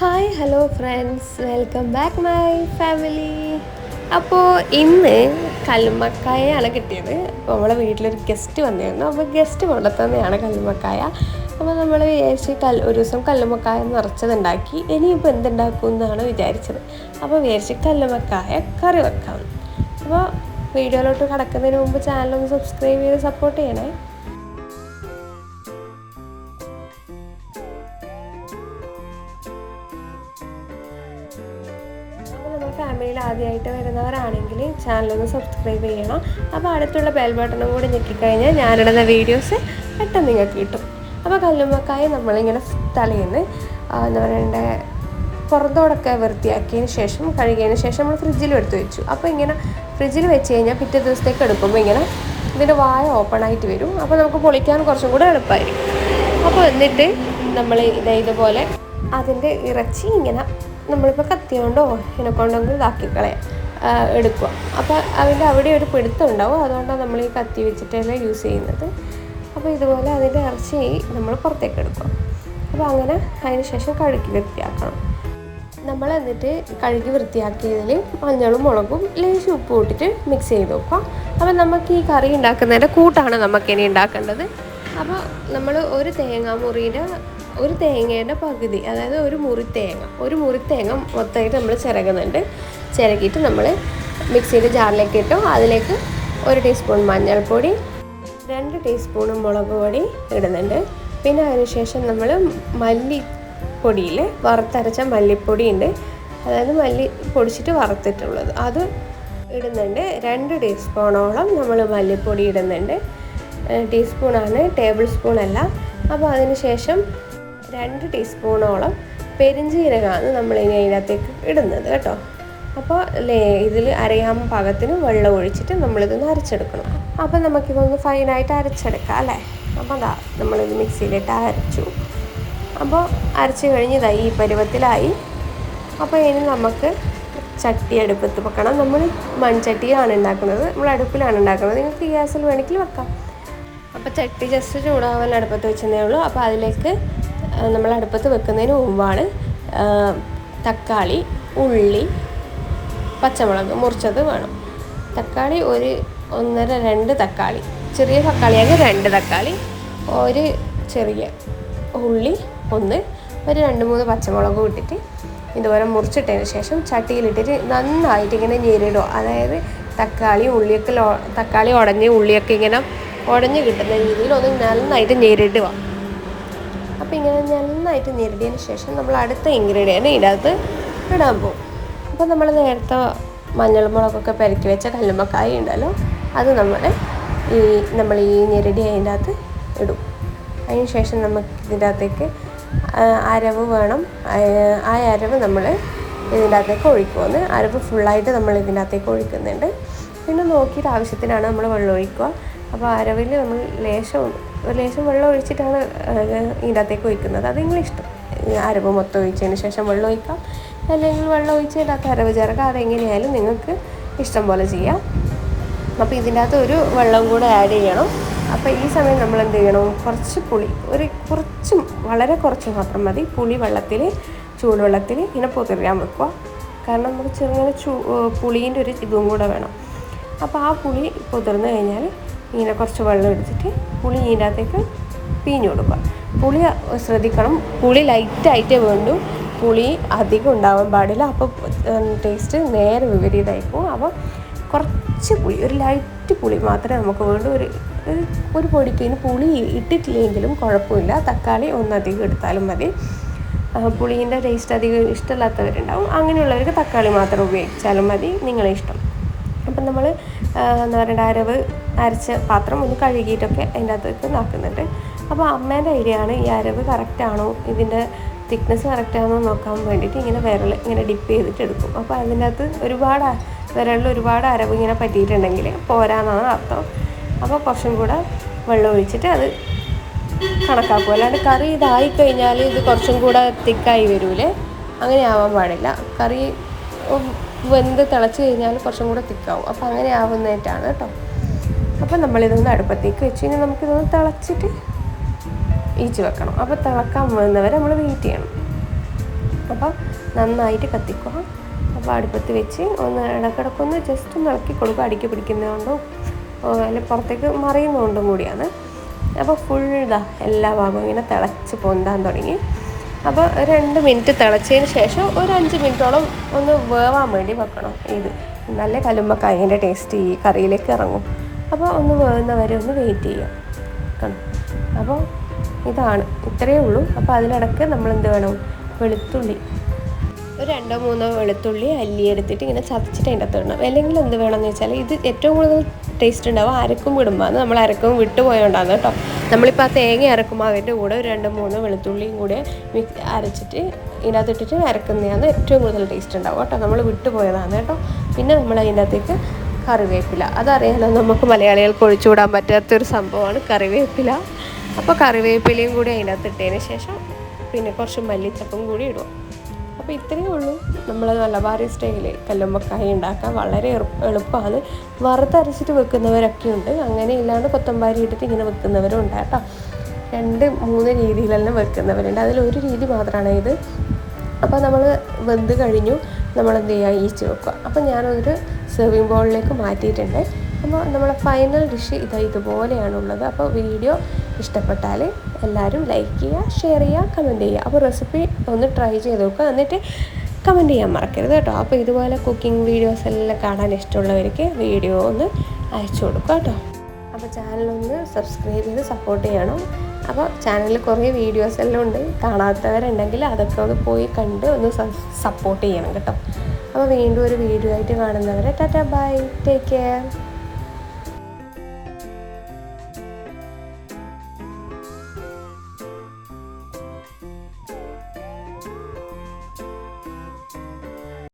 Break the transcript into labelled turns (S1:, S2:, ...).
S1: Hi hello friends welcome back my family അപ്പോൾ ഇന്ന് കല്ലുമ്മക്കായാണ് കിട്ടിയത്. അപ്പോൾ നമ്മളെ വീട്ടിലൊരു ഗസ്റ്റ് വന്നിരുന്നു. അപ്പോൾ ഗസ്റ്റ് കൊണ്ടുത്തന്നെയാണ് കല്ലുമ്മക്കായ. അപ്പോൾ നമ്മൾ വിചാരിച്ച് കൽ ഒരു ദിവസം കല്ലുമ്മക്കായ നിറച്ചതുണ്ടാക്കി. ഇനിയിപ്പോൾ എന്തുണ്ടാക്കും എന്നാണ് വിചാരിച്ചത്. അപ്പോൾ വിചാരിച്ച് കല്ലുമ്മക്കായ കറി വെക്കാം. അപ്പോൾ വീഡിയോയിലോട്ട് കടക്കുന്നതിന് മുമ്പ് ചാനലൊന്ന് സബ്സ്ക്രൈബ് ചെയ്ത് സപ്പോർട്ട് ചെയ്യണേ. നമ്മുടെ ഫാമിലിയിൽ ആദ്യമായിട്ട് വരുന്നവരാണെങ്കിൽ ചാനലൊന്ന് സബ്സ്ക്രൈബ് ചെയ്യണം. അപ്പോൾ അടുത്തുള്ള ബെൽ ബട്ടണും കൂടി ഞെക്കിക്കഴിഞ്ഞാൽ ഞാനിടുന്ന വീഡിയോസ് പെട്ടെന്ന് നിങ്ങൾക്ക് കിട്ടും. അപ്പോൾ കല്ലുമ്മക്കായ നമ്മളിങ്ങനെ തലേന്ന് എന്താ പറയണ്ടേ പുറത്തോടൊക്കെ വൃത്തിയാക്കിയതിന് ശേഷം കഴുകിയതിന് ശേഷം നമ്മൾ ഫ്രിഡ്ജിൽ എടുത്ത് വെച്ചു. അപ്പോൾ ഇങ്ങനെ ഫ്രിഡ്ജിൽ വെച്ച് കഴിഞ്ഞാൽ പിറ്റേ ദിവസത്തേക്ക് എടുക്കുമ്പോൾ ഇങ്ങനെ ഇതിന്റെ വായ ഓപ്പൺ ആയിട്ട് വരും. അപ്പോൾ നമുക്ക് പൊളിക്കാൻ കുറച്ചും കൂടെ എളുപ്പമായിരിക്കും അപ്പോൾ എന്നിട്ട് നമ്മൾ ഇതേ ഇതുപോലെ അതിന്റെ ഇറച്ചി ഇങ്ങനെ നമ്മളിപ്പോൾ കത്തിയോണ്ടോ ഇതിനെ കൊണ്ടൊന്നും ഇതാക്കി കളയാം എടുക്കുക അപ്പോൾ അതിന്റെ അവിടെ ഒരു പിടുത്തം ഉണ്ടാവും അതുകൊണ്ടാണ് നമ്മൾ ഈ കത്തി വെച്ചിട്ടല്ല യൂസ് ചെയ്യുന്നത്. അപ്പോൾ ഇതുപോലെ അതിന്റെ ഇറച്ചി നമ്മൾ പുറത്തേക്ക് എടുക്കുക അപ്പോൾ അങ്ങനെ അതിന് ശേഷം കഴുകി വൃത്തിയാക്കണം. നമ്മൾ എന്നിട്ട് കഴുകി വൃത്തിയാക്കിയതിൽ മഞ്ഞളും മുളകും ലേശം ഉപ്പ് ഇട്ടിട്ട് മിക്സ് ചെയ്ത് വെക്കുക അപ്പോൾ നമുക്ക് ഈ കറി ഉണ്ടാക്കുന്നതിന്റെ കൂട്ടാണ് നമുക്കിനി ഉണ്ടാക്കേണ്ടത്. അപ്പോൾ നമ്മൾ ഒരു തേങ്ങാമുറിയുടെ ഒരു തേങ്ങയുടെ പകുതി അതായത് ഒരു മുറി തേങ്ങ. ഒരു മുറി തേങ്ങ മൊത്തമായിട്ട് നമ്മൾ ചിരകുന്നുണ്ട്. ചിരകിയിട്ട് നമ്മൾ മിക്സിയുടെ ജാറിലേക്ക് ഇട്ടു. അതിലേക്ക് ഒരു ടീസ്പൂൺ മഞ്ഞൾപ്പൊടി രണ്ട് ടീസ്പൂൺ മുളക് പൊടി ഇടുന്നുണ്ട്. പിന്നെ അതിനുശേഷം നമ്മൾ മല്ലിപ്പൊടിയിൽ വറുത്തരച്ച മല്ലിപ്പൊടി ഉണ്ട്. അതായത് മല്ലി പൊടിച്ചിട്ട് വറുത്തിട്ടുള്ളത്. അത് ഇടുന്നുണ്ട്. രണ്ട് ടീസ്പൂണോളം നമ്മൾ മല്ലിപ്പൊടി ഇടുന്നുണ്ട്. ടീസ്പൂണാണ് ടേബിൾ സ്പൂൺ അല്ല അപ്പോൾ അതിന് ശേഷം രണ്ട് ടീസ്പൂണോളം പെരിഞ്ജീരകമാണ് നമ്മൾ ഇനി അതിനകത്തേക്ക് ഇടുന്നത് കേട്ടോ. അപ്പോൾ ലേ ഇതിൽ അരയാൻ പാകത്തിന് വെള്ളം ഒഴിച്ചിട്ട് നമ്മളിതൊന്ന് അരച്ചെടുക്കണം. അപ്പോൾ നമുക്കിതൊന്ന് ഫൈനായിട്ട് അരച്ചെടുക്കാം അല്ലേ? അപ്പോൾ അതാ നമ്മളിത് മിക്സിയിലിട്ട് അരച്ചു. അപ്പോൾ അരച്ച് കഴിഞ്ഞ് ഇതായി ഈ പരുവത്തിലായി. അപ്പോൾ ഇനി നമുക്ക് ചട്ടി അടുപ്പത്ത് വെക്കണം. നമ്മൾ മൺചട്ടിയാണ് ഉണ്ടാക്കുന്നത്. നമ്മൾ അടുപ്പിലാണ് ഉണ്ടാക്കുന്നത്. നിങ്ങൾക്ക് ഗ്യാസിൽ വേണമെങ്കിൽ വെക്കാം. അപ്പോൾ ചട്ടി ജസ്റ്റ് ചൂടാവാൻ അടുപ്പത്ത് വെച്ചതേ ഉള്ളൂ. അപ്പോൾ അതിലേക്ക് നമ്മൾ അടുപ്പത്ത് വെക്കുന്നതിന് മുമ്പാണ് തക്കാളി ഉള്ളി പച്ചമുളക് മുറിച്ചത് വേണം. തക്കാളി ഒരു ഒന്നര രണ്ട് തക്കാളി ചെറിയ തക്കാളിയാണെങ്കിൽ രണ്ട് തക്കാളി ഒരു ചെറിയ ഉള്ളി ഒന്ന് ഒരു രണ്ട് മൂന്ന് പച്ചമുളക് ഇട്ടിട്ട് ഇതുപോലെ മുറിച്ചിട്ടതിന് ശേഷം ചട്ടിയിലിട്ടിട്ട് നന്നായിട്ട് ഇങ്ങനെ ഞെരിടുക അതായത് തക്കാളി ഉള്ളിയൊക്കെ തക്കാളി ഉടഞ്ഞ് ഉള്ളിയൊക്കെ ഇങ്ങനെ ഉടഞ്ഞ് കിട്ടുന്ന രീതിയിൽ ഒന്ന് നന്നായിട്ട് ഞെരിടുക അപ്പോൾ ഇങ്ങനെ നന്നായിട്ട് ഞെരടിയതിന് ശേഷം നമ്മൾ അടുത്ത ഇൻഗ്രീഡിയന്റ് ഇതിനകത്ത് ഇടാൻ പോകും. അപ്പോൾ നമ്മൾ നേരത്തെ മഞ്ഞൾ മുളകൊക്കെ പെരക്കി വെച്ച കല്ലുമ്മക്കായ ഉണ്ടല്ലോ അത് നമ്മൾ ഈ നമ്മൾ ഈ ഞെരടി അതിന്റെ അകത്ത് ഇടും. അതിന് ശേഷം നമുക്ക് ഇതിന്റെ അകത്തേക്ക് അരവ് വേണം. ആ അരവ് നമ്മൾ ഇതിന്റെ അകത്തേക്ക് ഒഴിക്കുമെന്ന് അരവ് ഫുള്ളായിട്ട് നമ്മൾ ഇതിന്റെ അകത്തേക്ക് ഒഴിക്കുന്നുണ്ട്. പിന്നെ നോക്കിയിട്ട് ആവശ്യത്തിനാണ് നമ്മൾ വെള്ളം ഒഴിക്കുക. അപ്പോൾ അരവിൽ നമ്മൾ ലേശം ഒരു ലേശം വെള്ളം ഒഴിച്ചിട്ടാണ് ഇതിനകത്തേക്ക് ഒഴിക്കുന്നത്. അത് നിങ്ങളിഷ്ടം. അരവ് മൊത്തം ഒഴിച്ചതിന് ശേഷം വെള്ളം ഒഴിക്കാം. അല്ലെങ്കിൽ വെള്ളം ഒഴിച്ച് ഇതിനകത്ത് അരവ് ചേർക്കാം. അതെങ്ങനെയായാലും നിങ്ങൾക്ക് ഇഷ്ടം പോലെ ചെയ്യാം. അപ്പോൾ ഇതിന്റെ അകത്ത് ഒരു വെള്ളം കൂടെ ആഡ് ചെയ്യണം. അപ്പോൾ ഈ സമയം നമ്മൾ എന്ത് ചെയ്യണം? കുറച്ച് പുളി. ഒരു കുറച്ചും വളരെ കുറച്ച് മാത്രം മതി. പുളി വെള്ളത്തിൽ ചൂടുവെള്ളത്തിൽ ഇങ്ങനെ പൊതിരാൻ വെക്കുക. കാരണം നമുക്ക് ചെറുങ്ങനെ ചൂ പുളീന്റെ ഒരു ഇതും കൂടെ വേണം. അപ്പോൾ ആ പുളി പൊതിർന്ന് കഴിഞ്ഞാൽ ഇങ്ങനെ കുറച്ച് വെള്ളം എടുത്തിട്ട് പുളി ഇതിനകത്തേക്ക് പിഴിഞ്ഞു കൊടുക്കുക. പുളി ശ്രദ്ധിക്കണം. പുളി ലൈറ്റായിട്ടേ വേണ്ടു. പുളി അധികം ഉണ്ടാവാൻ പാടില്ല. അപ്പോൾ ടേസ്റ്റ് നേരെ വിപരീതമായിപ്പോൾ അപ്പോൾ കുറച്ച് പുളി ഒരു ലൈറ്റ് പുളി മാത്രമേ നമുക്ക് വേണ്ടൂ. ഒരു ഒരു ഒരു പൊടിക്ക് ഇനി പുളി ഇട്ടിട്ടില്ലെങ്കിലും കുഴപ്പമില്ല. തക്കാളി ഒന്നധികം എടുത്താലും മതി. പുളീന്റെ ടേസ്റ്റ് അധികം ഇഷ്ടമില്ലാത്തവരുണ്ടാവും. അങ്ങനെയുള്ളവർക്ക് തക്കാളി മാത്രം ഉപയോഗിച്ചാലും മതി. നിങ്ങളെ ഇഷ്ടം. അപ്പം നമ്മൾ എന്താ പറയുക അരവ് അരച്ച പാത്രം ഒന്ന് കഴുകിയിട്ടൊക്കെ അതിന്റെ അകത്തേക്ക് നാക്കുന്നുണ്ട് അപ്പോൾ അമ്മേന്റെ ഐഡിയ ആണ് ഈ അരവ് കറക്റ്റാണോ ഇതിന്റെ തിക്നെസ് കറക്റ്റാണോ നോക്കാൻ വേണ്ടിയിട്ട് ഇങ്ങനെ വിരൽ ഇങ്ങനെ ഡിപ്പ് ചെയ്തിട്ട് എടുക്കും. അപ്പോൾ അതിന്റെ അകത്ത് ഒരുപാട് വിരലിൽ ഒരുപാട് അരവ് ഇങ്ങനെ പറ്റിയിട്ടുണ്ടെങ്കിൽ പോരാന്നാണ് അർത്ഥം. അപ്പോൾ കുറച്ചും കൂടെ വെള്ളം ഒഴിച്ചിട്ട് അത് കണക്കാക്കും. അല്ലാണ്ട് കറി ഇതായി കഴിഞ്ഞാൽ ഇത് കുറച്ചും കൂടെ തിക്കായി വരൂലേ? അങ്ങനെ ആവാൻ പാടില്ല. കറി വെന്ത് തിളച്ച് കഴിഞ്ഞാൽ കുറച്ചും കൂടെ തിക്കാവും അപ്പോൾ അങ്ങനെ ആവുന്നതായിട്ടാണ് കേട്ടോ അപ്പോൾ നമ്മളിതൊന്ന് അടുപ്പത്തേക്ക് വെച്ച് കഴിഞ്ഞാൽ നമുക്കിതൊന്ന് തിളച്ചിട്ട് ഈച്ച് വെക്കണം. അപ്പോൾ തിളക്കാൻ വരുന്നവരെ നമ്മൾ വെയിറ്റ് ചെയ്യണം. അപ്പം നന്നായിട്ട് കത്തിക്കുക. അപ്പോൾ അടുപ്പത്ത് വെച്ച് ഒന്ന് ഇടക്കിടക്കൊന്ന് ജസ്റ്റ് ഒന്ന് ഇളക്കി കൊടുക്കുക. അടിക്ക് പിടിക്കുന്നതുകൊണ്ടും അല്ലെങ്കിൽ പുറത്തേക്ക് മറിയുന്നതുകൊണ്ടും കൂടിയാണ്. അപ്പോൾ ഫുൾ ഇതാ എല്ലാ ഭാഗവും ഇങ്ങനെ തിളച്ച് പൊന്താൻ തുടങ്ങി. അപ്പോൾ രണ്ട് മിനിറ്റ് തിളച്ചതിന് ശേഷം ഒരു അഞ്ച് മിനിറ്റോളം ഒന്ന് വേവാൻ വേണ്ടി വെക്കണം. ഇത് നല്ല കല്ലുമ്മക്കായന്റെ ടേസ്റ്റ് ഈ കറിയിലേക്ക് ഇറങ്ങും. അപ്പോൾ ഒന്ന് വേവുന്നവരെ ഒന്ന് വെയിറ്റ് ചെയ്യാം. വെക്കണം അപ്പോൾ ഇതാണ്. ഇത്രയേ ഉള്ളൂ. അപ്പോൾ അതിനിടയ്ക്ക് നമ്മൾ എന്ത് വേണം? വെളുത്തുള്ളി. രണ്ടോ മൂന്നോ വെളുത്തുള്ളി അല്ലി എടുത്തിട്ട് ഇങ്ങനെ ചതച്ചിട്ട് അതിന്റെ അകത്ത് ഇടണം. അല്ലെങ്കിൽ എന്ത് വേണമെന്ന് വെച്ചാൽ ഇത് ഏറ്റവും കൂടുതൽ ടേസ്റ്റ് ഉണ്ടാവും അരക്കും വിടുമ്പോൾ. നമ്മൾ അരക്കും വിട്ടു പോയോണ്ടാണ് കേട്ടോ. നമ്മളിപ്പോൾ ആ തേങ്ങ അരക്കുമ്പോൾ അതിന്റെ കൂടെ ഒരു രണ്ട് മൂന്ന് വെളുത്തുള്ളിയും കൂടെ അരച്ചിട്ട് ഇതിനകത്ത് ഇട്ടിട്ട് അരക്കുന്നതാണ് ഏറ്റവും കൂടുതൽ ടേസ്റ്റ് ഉണ്ടാവും കേട്ടോ. നമ്മൾ വിട്ടുപോയതാണ് കേട്ടോ. പിന്നെ നമ്മൾ അതിന്റെ അകത്തേക്ക് കറിവേപ്പില. അതറിയാലോ നമുക്ക് മലയാളികൾക്ക് ഒഴിച്ചുകൂടാൻ പറ്റാത്തൊരു സംഭവമാണ് കറിവേപ്പില. അപ്പോൾ കറിവേപ്പിലയും കൂടി അതിന്റെ അകത്ത് ഇട്ടതിന് ശേഷം പിന്നെ കുറച്ച് മല്ലിച്ചപ്പും കൂടി ഇടുക. അപ്പോൾ ഇത്രയേ ഉള്ളൂ നമ്മൾ മലബാറി സ്റ്റൈലിൽ കല്ലുമ്മക്കായ ഉണ്ടാക്കാൻ വളരെ എളുപ്പമാണ്. വറുത്തരച്ചിട്ട് വെക്കുന്നവരൊക്കെ ഉണ്ട്. അങ്ങനെ ഇല്ലാണ്ട് കൊത്തമ്പാരി ഇട്ടിട്ട് ഇങ്ങനെ വെക്കുന്നവരും ഉണ്ട് കേട്ടോ. രണ്ട് മൂന്ന് രീതിയിലെല്ലാം വെക്കുന്നവരുണ്ട്. അതിലൊരു രീതി മാത്രമാണ് ഇത്. അപ്പോൾ നമ്മൾ വെന്ത് കഴിഞ്ഞു നമ്മൾ എന്ത് ചെയ്യുക ഈച്ച് വെക്കുക. അപ്പോൾ ഞാനൊരു സെർവിങ് ബോളിലേക്ക് മാറ്റിയിട്ടുണ്ട്. അപ്പോൾ നമ്മളെ ഫൈനൽ ഡിഷ് ഇതാ ഇതുപോലെയാണുള്ളത്. അപ്പോൾ വീഡിയോ ഇഷ്ടപ്പെട്ടാൽ എല്ലാവരും ലൈക്ക് ചെയ്യുക ഷെയർ ചെയ്യുക കമന്റ് ചെയ്യുക. അപ്പോൾ റെസിപ്പി ഒന്ന് ട്രൈ ചെയ്ത് നോക്കുക. എന്നിട്ട് കമന്റ് ചെയ്യാൻ മറക്കരുത് കേട്ടോ. അപ്പോൾ ഇതുപോലെ കുക്കിംഗ് വീഡിയോസ് എല്ലാം കാണാൻ ഇഷ്ടമുള്ളവർക്ക് വീഡിയോ ഒന്ന് അയച്ചു കൊടുക്കുക കേട്ടോ. അപ്പോൾ ചാനലൊന്ന് സബ്സ്ക്രൈബ് ചെയ്ത് സപ്പോർട്ട് ചെയ്യണം. അപ്പോൾ ചാനലിൽ കുറേ വീഡിയോസ് എല്ലാം ഉണ്ട്. കാണാത്തവരുണ്ടെങ്കിൽ അതൊക്കെ ഒന്ന് പോയി കണ്ട് ഒന്ന് സപ്പോർട്ട് ചെയ്യണം കേട്ടോ. അപ്പോൾ വീണ്ടും ഒരു വീഡിയോ ആയിട്ട് കാണുന്നവരെ ടാറ്റ ബൈ ടേക്ക് കെയർ